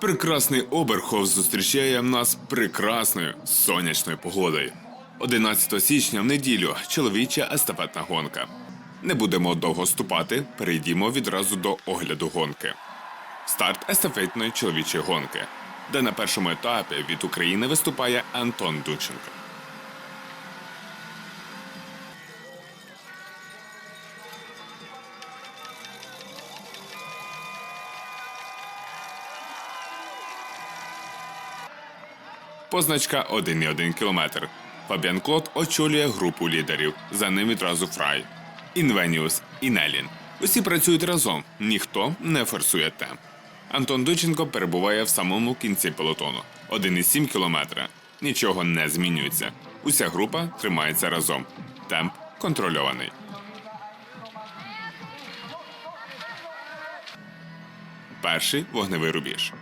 Прекрасний Оберхов зустрічає нас прекрасною сонячною погодою. 11 січня в неділю чоловіча естафетна гонка. Не будемо довго ступати, перейдімо відразу до огляду гонки. Старт естафетної чоловічої гонки, де на першому етапі від України виступає Антон Дученко. Позначка 1,1 км. Фабіан Клод очолює групу лідерів. За ним відразу Фрай, Інвеніус і Нелін. Усі працюють разом, ніхто не форсує темп. Антон Дученко перебуває в самому кінці пелотону 1,7 км. Нічого не змінюється. Уся група тримається разом. Темп контрольований. Перший вогневий рубіж.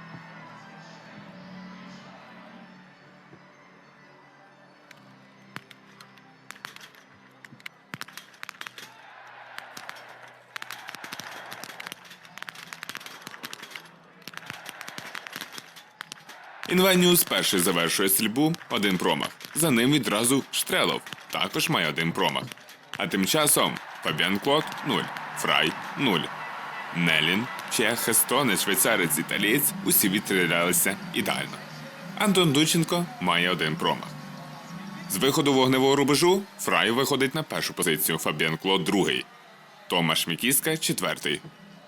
Інвеніус перший завершує стрільбу, один промах. За ним відразу Штрелов, також має один промах. А тим часом Фабіан Клод 0, Фрай 0. Нелін, Чех, Естонець, швейцарець, італієць усі відстрілялися ідеально. Антон Дученко має один промах. З виходу вогневого рубежу Фрай виходить на першу позицію, Фабіан Клод другий. Томаш Мікіска четвертий.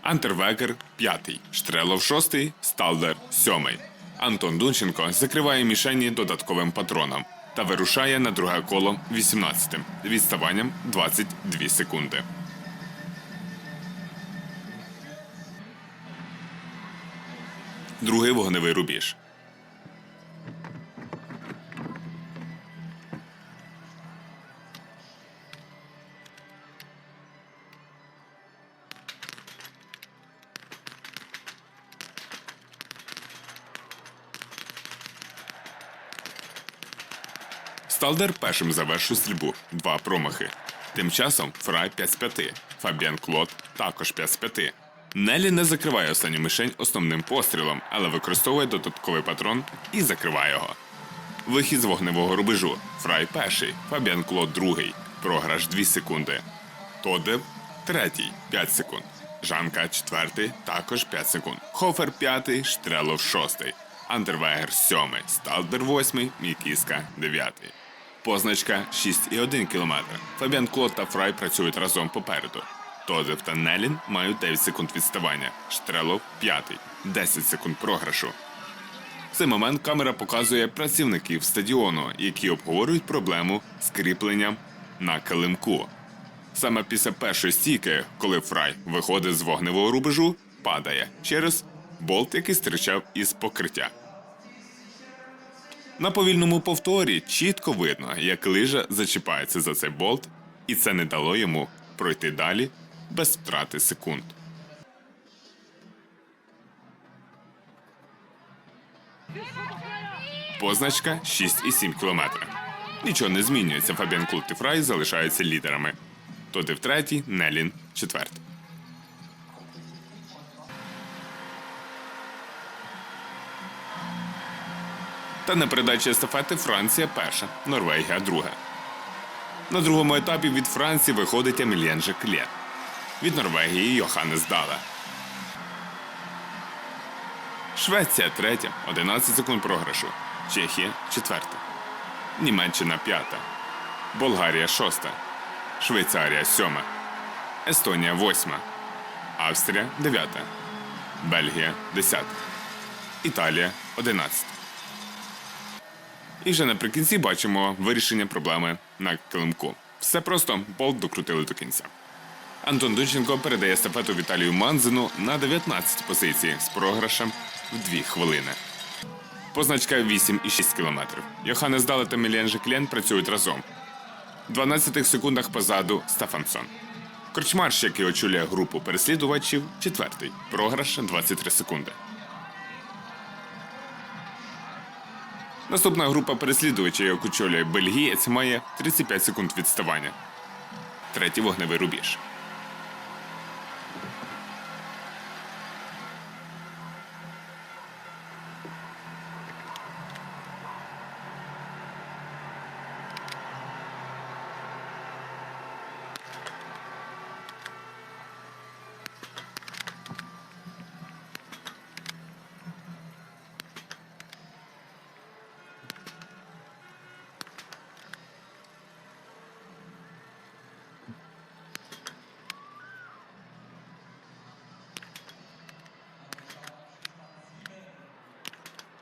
Антервекер п'ятий. Штрелов шостий, Сталдер сьомий. Антон Дунченко закриває мішені додатковим патроном та вирушає на друге коло 18-тим відставанням 22 секунди. Другий вогневий рубіж. Сталдер першим завершив стрільбу. Два промахи. Тим часом Фрай 5 з 5. Фабіан Клод також 5 з 5. Нелі не закриває останню мишень основним пострілом, але використовує додатковий патрон і закриває його. Вихід з вогневого рубежу. Фрай перший, Фабіан Клод другий. Програш 2 секунди. Тодев третій 5 секунд. Жанка четвертий, також 5 секунд. Хофер п'ятий, Штрелов шостий. Андервегер сьомий, Сталдер восьмий, Мікіска дев'ятий. Позначка 6,1 км. Фабіан Клод та Фрай працюють разом попереду. Тодев та Нелін мають 9 секунд відставання. Штрелов п'ятий, 10 секунд програшу. В цей момент камера показує працівників стадіону, які обговорюють проблему з кріпленням на килимку. Саме після першої стійки, коли Фрай виходить з вогневого рубежу, падає через болт, який стирчав із покриття. На повільному повторі чітко видно, як лижа зачіпається за цей болт, і це не дало йому пройти далі без втрати секунд. Позначка 6,7 км. Нічого не змінюється. Фабіан Клут і Фрай залишаються лідерами. Тоди в третій, Нелін четвертий. Та на передачі естафети Франція перша, Норвегія друга. На другому етапі від Франції виходить Еміліан Жеклє. Від Норвегії Йоханнес Дала. Швеція третя, 11 секунд програшу. Чехія четверта. Німеччина п'ята. Болгарія шоста. Швейцарія сьома. Естонія восьма. Австрія дев'ята. Бельгія десята. Італія одинадцята. І вже наприкінці бачимо вирішення проблеми на килимку. Все просто болт докрутили до кінця. Антон Дученко передає естафету Віталію Манзину на 19 позиції з програшем в 2 хвилини. Позначка 8,6 км. Йоханнес Дала та Міліан Жеклен працюють разом. В 12 секундах позаду Стефансон. Корчмарш, який очолює групу переслідувачів, четвертий. Програш 23 секунди. Наступна група переслідувачів, яку очолює бельгієць, має 35 секунд відставання. Третій вогневий рубіж.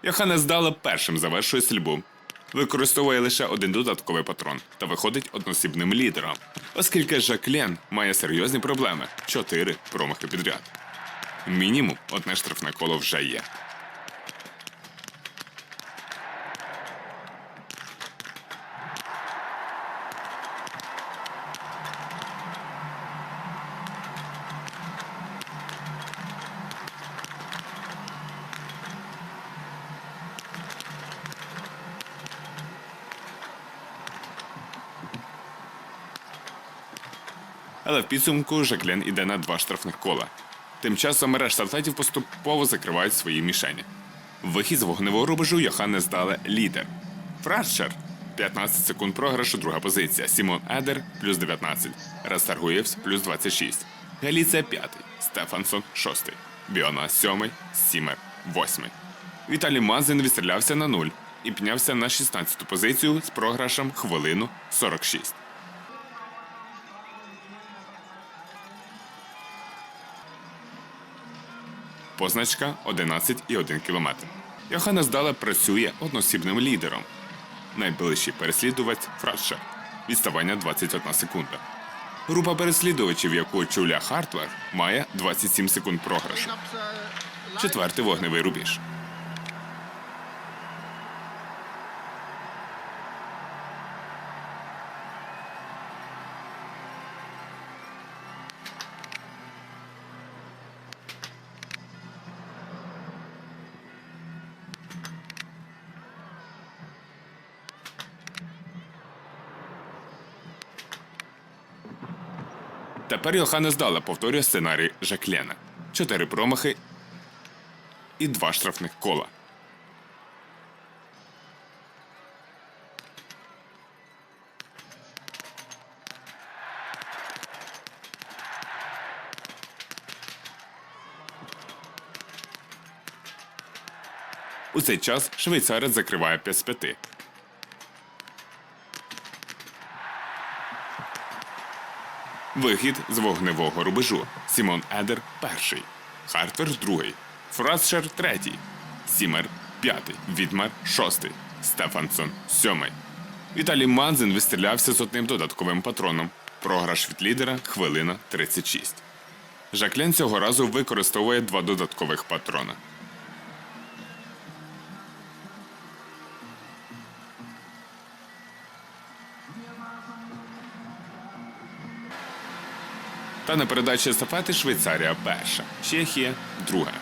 Йоханнес здала першим завершує стрільбу. Використовує лише один додатковий патрон та виходить односібним лідером, оскільки Жаклен має серйозні проблеми чотири промахи підряд. Мінімум одне штрафне коло вже є. Але в підсумку Жаклен іде на два штрафних кола. Тим часом решта атлетів поступово закривають свої мішені. Вихід з вогневого рубежу Йоханнес Дале лідер. Фрашер 15 секунд програшу, друга позиція. Сімон Едер плюс 19. Растаргуєвс плюс 26. Галіція п'ятий. Стефансон шостий. Біона сьомий. Сімер восьмий. Віталій Мазин відстрілявся на нуль і піднявся на 16-ту позицію з програшем хвилину 46. Позначка 11,1 км. Йоханнес Дала працює односібним лідером. Найближчий переслідувач Фратше. Відставання 21 секунда. Група переслідувачів, яку Чуля Хартвер, має 27 секунд програшу. Четвертий вогневий рубіж. Тепер Йоханнес Дала повторює сценарій Жаклена. Чотири промахи і два штрафних кола. У цей час швейцарець закриває 5 з 5. Вихід з вогневого рубежу. Сімон Едер перший. Хартвер другий. Фрасшер третій. Сімер п'ятий. Відмар шостий. Стефансон сьомий. Віталій Манзин вистрілявся з одним додатковим патроном. Програш від лідера хвилина 36. Жаклен цього разу використовує два додаткових патрона. Та на передачі естафети Швейцарія перша, Чехія друга,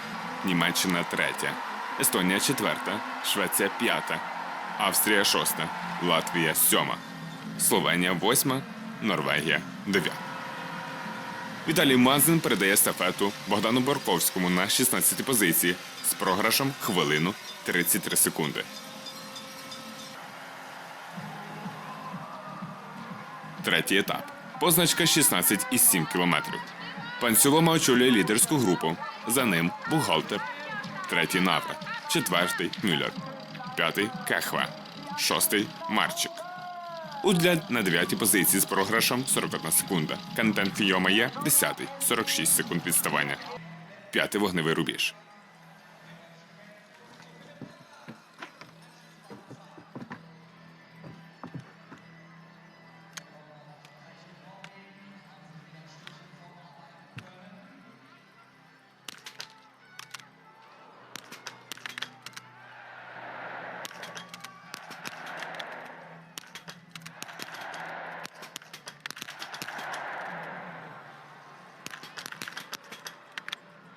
Німеччина третя, Естонія четверта, Швеція п'ята, Австрія шоста, Латвія сьома, Словенія восьма, Норвегія дев'ята. Віталій Мазин передає естафету Богдану Борковському на 16 позиції з програшем хвилину 33 секунди. Третій етап. Позначка 16,7 кілометрів. Пан Сюлома очолює лідерську групу. За ним бухгалтер. Третій Наврат. Четвертий Мюллер. П'ятий Кехва. Шостий Марчик. Удля на дев'ятій позиції з програшем 41 секунда. Контент Йома є 10 46 секунд відставання. П'ятий вогневий рубіж.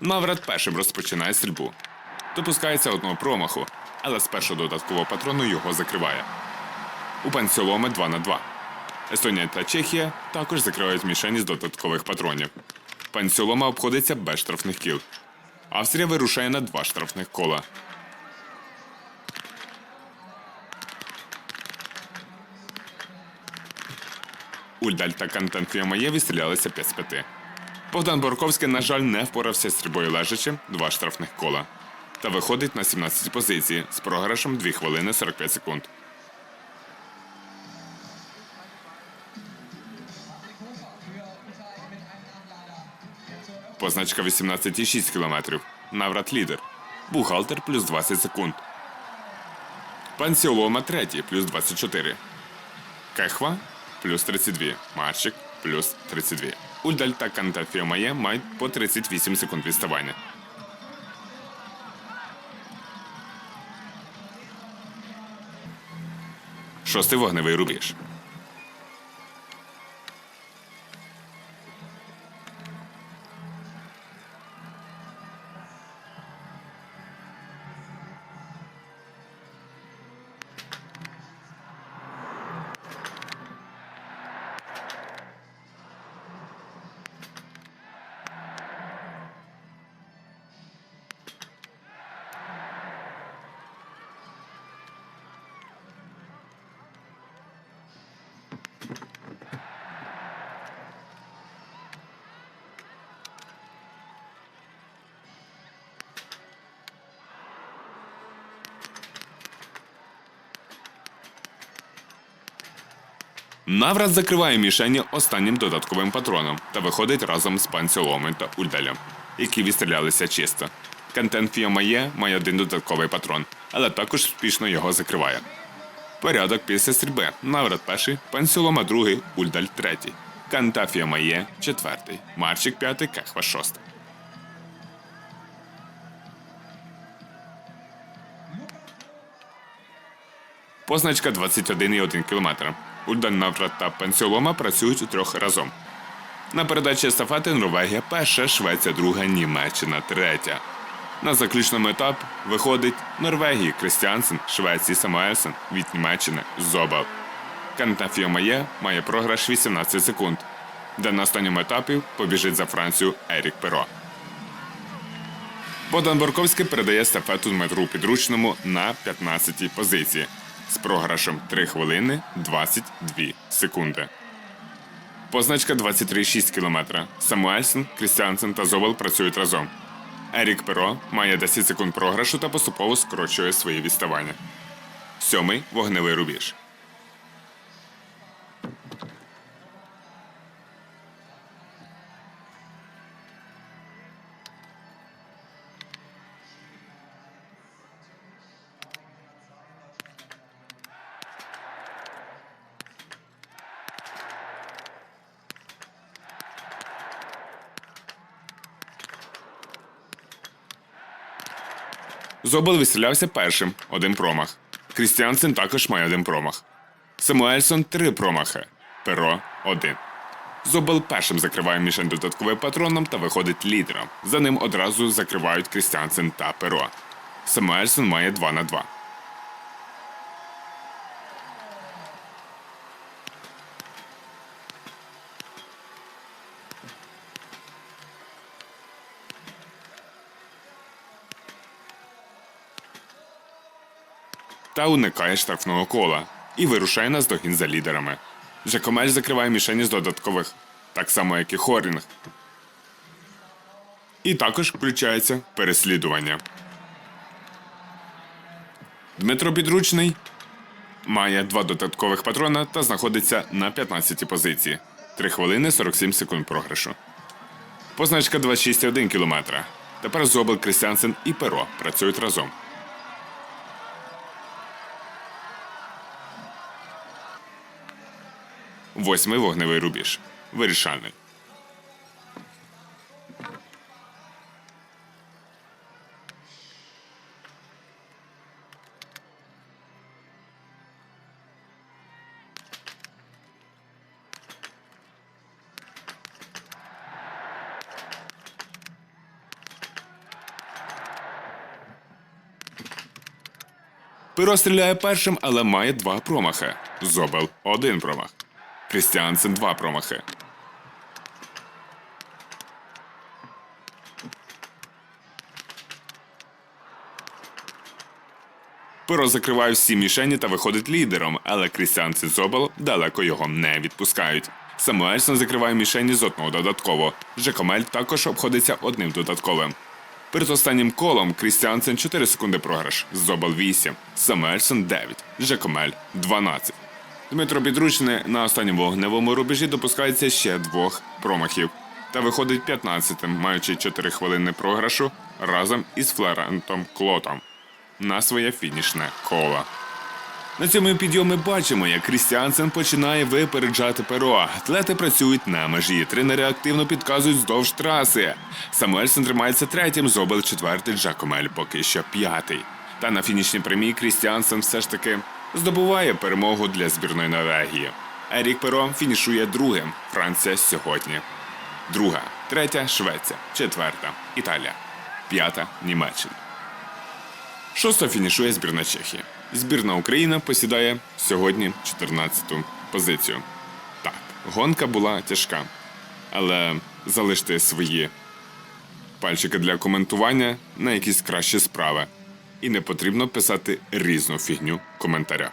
Наврат першим розпочинає стрільбу. Допускається одного промаху, але з першого додаткового патрону його закриває. У пансіоломи 2 на 2. Естонія та Чехія також закривають мішені з додаткових патронів. Пансіолома обходиться без штрафних кіл. Австрія вирушає на два штрафних кола. Ульдаль та Кантанфіомає відстрілялися 5 з 5. Богдан Борковський, на жаль, не впорався з стрільбою лежачи два штрафних кола. Та виходить на 17 позиції з програшем 2 хвилини 45 секунд. Позначка 18,6 км. Наврат лідер. Бухгалтер плюс 20 секунд. Пансіолома третій плюс 24. Кехва плюс 32. Марчик плюс 32. Ульдаль та Кантафіомає мають по 38 секунд відставання. Шостий вогневий рубіж. Навраз закриває мішені останнім додатковим патроном та виходить разом з панцеломи та ульдалем, які відстрілялися чисто. Кантен Фіомає має один додатковий патрон, але також успішно його закриває. Порядок після стрільби. Наврат перший, пансілома другий, ульдаль третій. Кантафія Має четвертий, Марчик п'ятий, Кехва шостий. Позначка 21,1 км. Наврат та Пансіолома працюють у трьох разом. На передачі естафети Норвегія перша, Швеція друга, Німеччина третя. На заключному етапі виходить Норвегії Крістіансен, Швеції Самуельсен від Німеччини Зобал. Кантафіо Має має програш 18 секунд, де на останньому етапі побіжить за Францію Ерік Перо. Богдан Борковський передає естафету Дмитру Підручному на 15-й позиції з програшем 3 хвилини 22 секунди. Позначка 23,6 км. Самуельсен, Крістіансен та Зовел працюють разом. Ерік Перо має 10 секунд програшу та поступово скорочує свої відставання. Сьомий вогневий рубіж. Зобел вистрілявся першим один промах. Крістіансен також має один промах. Самуельсон три промахи. Перо один. Зобел першим закриває мішень додатковим патроном та виходить лідером. За ним одразу закривають Крістіансен та Перо. Самуельсон має 2 на 2. Та уникає штрафного кола і вирушає на здогін за лідерами. Жакомель закриває мішені з додаткових, так само як і Хорінг. І також включається переслідування. Дмитро Підручний має два додаткових патрона та знаходиться на 15-й позиції. 3 хвилини 47 секунд програшу. Позначка 26,1 км. Тепер Зобел, Крістіансен і Перо працюють разом. Восьмий вогневий рубіж. Вирішальний. Пиро стріляє першим, але має два промахи. Зобел один промах. Крістіансен два промахи. Пиро закриває всі мішені та виходить лідером, але Крістіансен Зобел далеко його не відпускають. Самуельсон закриває мішені з одного додатково. Жекомель також обходиться одним додатковим. Перед останнім колом Крістіансен 4 секунди програш, Зобел 8, Самуельсон 9, Жекомель 12. Дмитро Підручний на останньому вогневому рубежі допускається ще двох промахів та виходить 15-тим, маючи 4 хвилини програшу разом із Флорентом Клотом на своє фінішне коло. На цьому підйомі бачимо, як Крістіансен починає випереджати перо. Атлети працюють на межі. Тренери активно підказують вздовж траси. Самуельсен тримається третім, Зобел четвертий, Джакомель поки що п'ятий. Та на фінішній прямій Крістіансен все ж таки здобуває перемогу для збірної Норвегії. Ерік Перо фінішує другим. Франція сьогодні. Друга, третя Швеція, четверта Італія, п'ята Німеччина. Шоста фінішує збірна Чехії. Збірна Україна посідає сьогодні 14-ту позицію. Так, гонка була тяжка, але залиште свої пальчики для коментування на якісь кращі справи. І не потрібно писати різну фігню в коментарях.